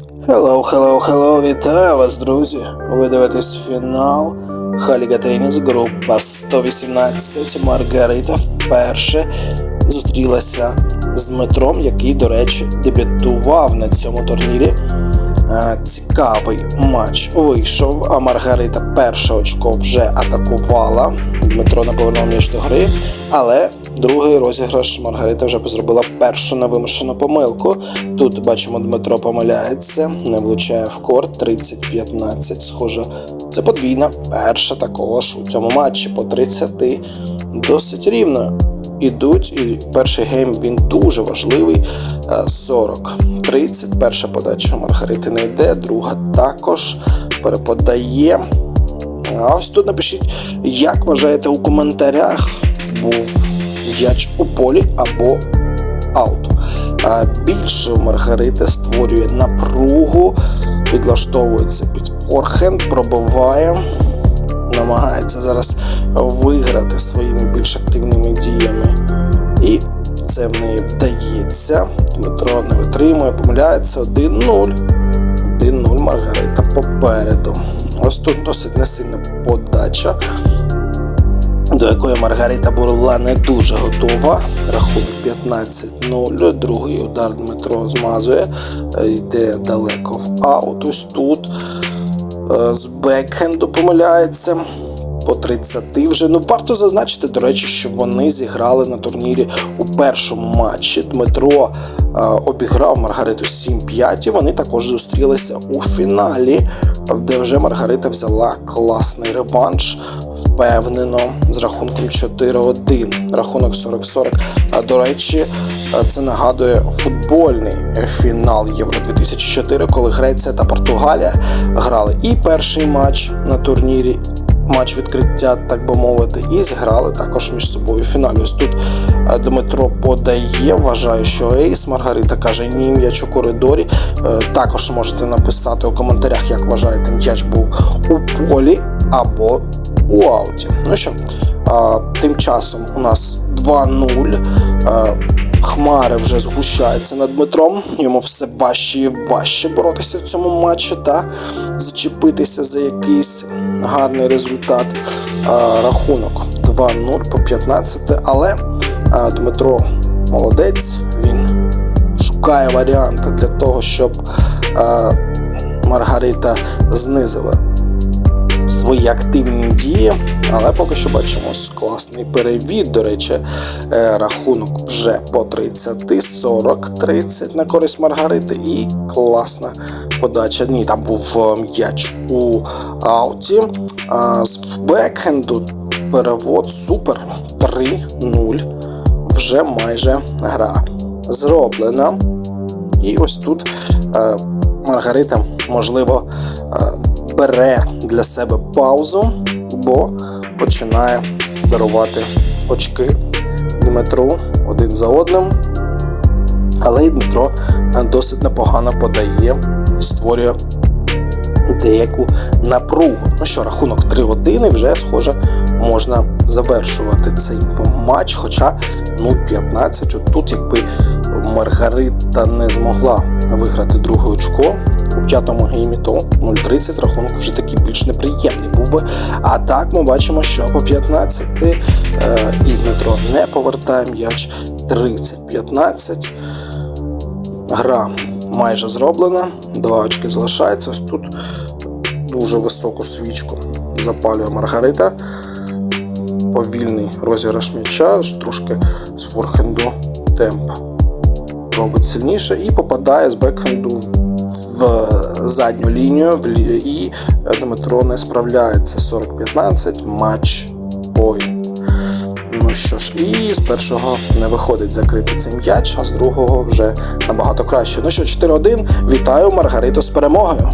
Hello, хеллоу, хеллоу, вітаю вас, друзі! Ви дивитесь фінал Халіга Теніс, група 118. Маргарита вперше зустрілася з Дмитром, який, до речі, дебютував на цьому турнірі. Е, Цікавий матч вийшов, а Маргарита перше очко вже атакувала. Дмитро не повернув між до гри, але другий розіграш Маргарита вже зробила першу невимушену помилку. Тут бачимо, Дмитро помиляється, не влучає в корт 30-15. Схоже, це подвійна перша також у цьому матчі по 30 досить рівно. Ідуть, і перший гейм він дуже важливий. е, 40-30. Перша подача Маргарити не йде, друга також переподає. А ось тут напишіть, як вважаєте у коментарях, був м'яч у полі або аут. А більше у Маргарити створює напругу, підлаштовується під форхенд, пробиває, намагається зараз виграти своїми більш активними діями. І це в неї вдається. Дмитро не витримує, помиляється 1-0. 1-0 Маргарита попереду. Ось тут досить несильна подача, до якої Маргарита була не дуже готова. Рахунок 15-0. Другий удар Дмитро змазує, е, йде далеко в аут. Ось тут е, з бекхенду помиляється. По 30 вже. Ну, варто зазначити, до речі, що вони зіграли на турнірі у першому матчі. Дмитро е, обіграв Маргариту 7-5, і вони також зустрілися у фіналі, де вже Маргарита взяла класний реванш, впевнено, з рахунком 4-1. Рахунок 40-40. А до речі, е, це нагадує футбольний фінал Євро 2004, коли Греція та Португалія грали і перший матч на турнірі матч відкриття, так би мовити, і зіграли також між собою фіналі. Ось тут е, Дмитро подає, вважаю, що Ейс. Маргарита каже, ні, м'яч у коридорі. Е, Також можете написати у коментарях, як вважаєте, м'яч був у полі або у ауті. Ну що, тим часом у нас 2-0. Хмари вже згущаються над Дмитром. Йому все важче і важче боротися в цьому матчі та зачепитися за якийсь гарний результат. А, рахунок 2-0 по 15. Але а, Дмитро молодець. Він шукає варіанти для того, щоб а, Маргарита знизила свої активні дії, але поки що бачимо класний перевід. До речі, е, рахунок вже по 30, 40-30 на користь Маргарити. І класна подача. Ні, там був е, м'яч у ауті. З бекхенду перевод супер 3-0. Вже майже гра зроблена. І ось тут е, Маргарита, можливо, бере для себе паузу, бо починає дарувати очки Дмитру один за одним. Але і Дмитро досить непогано подає і створює деяку напругу. Ну що, рахунок 3-1 і вже, схоже, можна завершувати цей матч. Хоча 0-15, от тут, якби Маргарита не змогла виграти друге очко у п'ятому геймі, то 0-30 рахунок вже такий більш неприємний був би. А так ми бачимо, що по 15 е, і Дмитро не повертає м'яч 30-15. Гра майже зроблена, два очки залишається. Ось тут дуже високу свічку запалює Маргарита. Повільний розіграш м'яча, трошки з форхенду темп робить сильніше і попадає з бекхенду в задню лінію і Дмитро не справляється. 40-15 матч бой. Ну що ж, і з першого не виходить закрити цей м'яч, а з другого вже набагато краще. Ну що, 4-1. Вітаю Маргариту з перемогою.